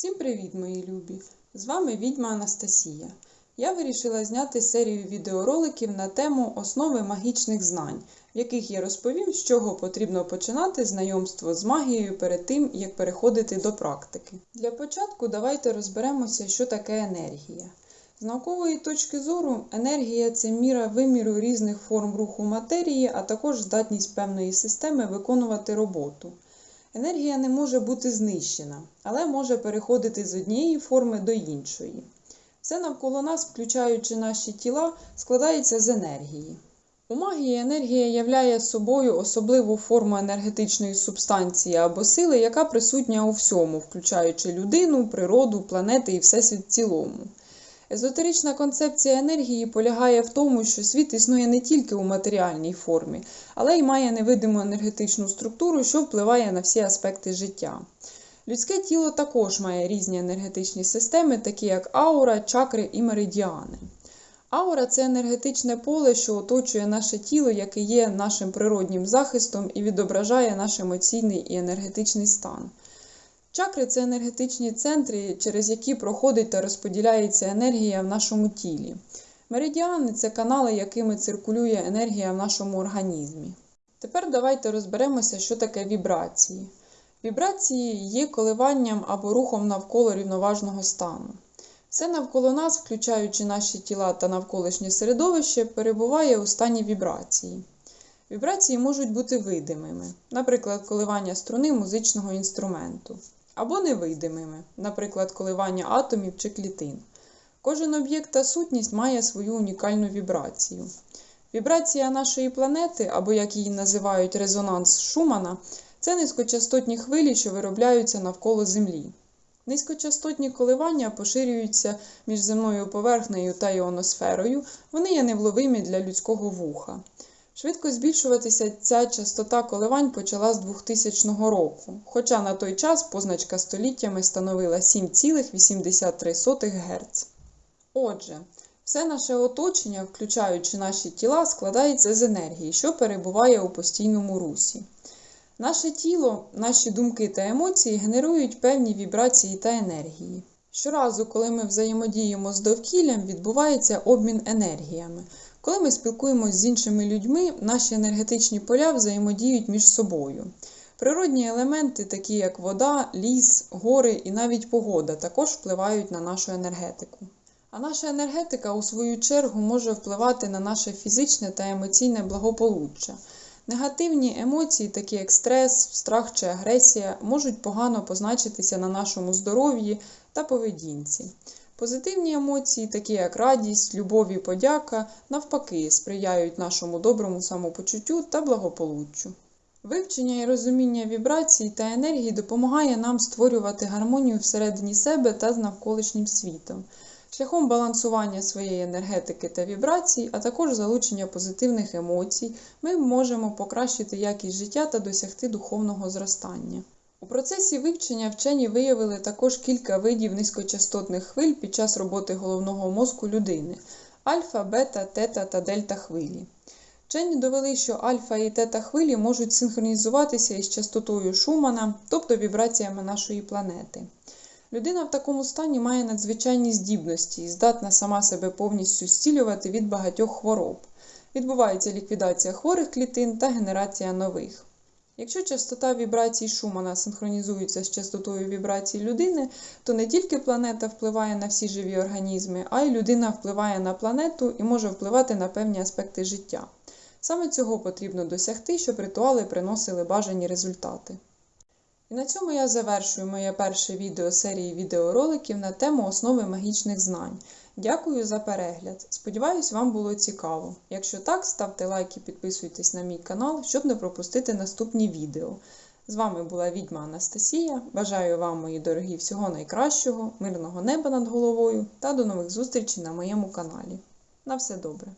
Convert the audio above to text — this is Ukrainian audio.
Всім привіт, мої любі! З вами відьма Анастасія. Я вирішила зняти серію відеороликів на тему основи магічних знань, в яких я розповім, з чого потрібно починати знайомство з магією перед тим, як переходити до практики. Для початку давайте розберемося, що таке енергія. З наукової точки зору, енергія це міра виміру різних форм руху матерії, а також здатність певної системи виконувати роботу. Енергія не може бути знищена, але може переходити з однієї форми до іншої. Все навколо нас, включаючи наші тіла, складається з енергії. У магії енергія являє собою особливу форму енергетичної субстанції або сили, яка присутня у всьому, включаючи людину, природу, планети і всесвіт в цілому. Езотерична концепція енергії полягає в тому, що світ існує не тільки у матеріальній формі, але й має невидиму енергетичну структуру, що впливає на всі аспекти життя. Людське тіло також має різні енергетичні системи, такі як аура, чакри і меридіани. Аура це енергетичне поле, що оточує наше тіло, яке є нашим природнім захистом і відображає наш емоційний і енергетичний стан. Чакри це енергетичні центри, через які проходить та розподіляється енергія в нашому тілі. Меридіани це канали, якими циркулює енергія в нашому організмі. Тепер давайте розберемося, що таке вібрації. Вібрації є коливанням або рухом навколо рівноважного стану. Все навколо нас, включаючи наші тіла та навколишнє середовище, перебуває у стані вібрації. Вібрації можуть бути видимими, наприклад, коливання струни музичного інструменту, або невидимими, наприклад, коливання атомів чи клітин. Кожен об'єкт та сутність має свою унікальну вібрацію. Вібрація нашої планети, або як її називають резонанс Шумана, це низькочастотні хвилі, що виробляються навколо Землі. Низькочастотні коливання поширюються між земною поверхнею та іоносферою, вони є невловимі для людського вуха. Швидко збільшуватися ця частота коливань почала з 2000 року, хоча на той час позначка століттями становила 7,83 Гц. Отже, все наше оточення, включаючи наші тіла, складається з енергії, що перебуває у постійному русі. Наше тіло, наші думки та емоції генерують певні вібрації та енергії. Щоразу, коли ми взаємодіємо з довкіллям, відбувається обмін енергіями. Коли ми спілкуємося з іншими людьми, наші енергетичні поля взаємодіють між собою. Природні елементи, такі як вода, ліс, гори і навіть погода, також впливають на нашу енергетику. А наша енергетика, у свою чергу, може впливати на наше фізичне та емоційне благополуччя. Негативні емоції, такі як стрес, страх чи агресія, можуть погано позначитися на нашому здоров'ї та поведінці. Позитивні емоції, такі як радість, любов і подяка, навпаки, сприяють нашому доброму самопочуттю та благополуччю. Вивчення і розуміння вібрацій та енергії допомагає нам створювати гармонію всередині себе та з навколишнім світом, шляхом балансування своєї енергетики та вібрацій, а також залучення позитивних емоцій, ми можемо покращити якість життя та досягти духовного зростання. У процесі вивчення вчені виявили також кілька видів низькочастотних хвиль під час роботи головного мозку людини альфа, бета, тета та дельта хвилі. Вчені довели, що альфа і тета хвилі можуть синхронізуватися із частотою Шумана, тобто вібраціями нашої планети. Людина в такому стані має надзвичайні здібності і здатна сама себе повністю зцілювати від багатьох хвороб. Відбувається ліквідація хворих клітин та генерація нових. Якщо частота вібрацій Шумана синхронізується з частотою вібрацій людини, то не тільки планета впливає на всі живі організми, а й людина впливає на планету і може впливати на певні аспекти життя. Саме цього потрібно досягти, щоб ритуали приносили бажані результати. І на цьому я завершую моє перше відео серії відеороликів на тему основи магічних знань. Дякую за перегляд. Сподіваюсь, вам було цікаво. Якщо так, ставте лайк і підписуйтесь на мій канал, щоб не пропустити наступні відео. З вами була відьма Анастасія. Бажаю вам, мої дорогі, всього найкращого, мирного неба над головою та до нових зустрічей на моєму каналі. На все добре!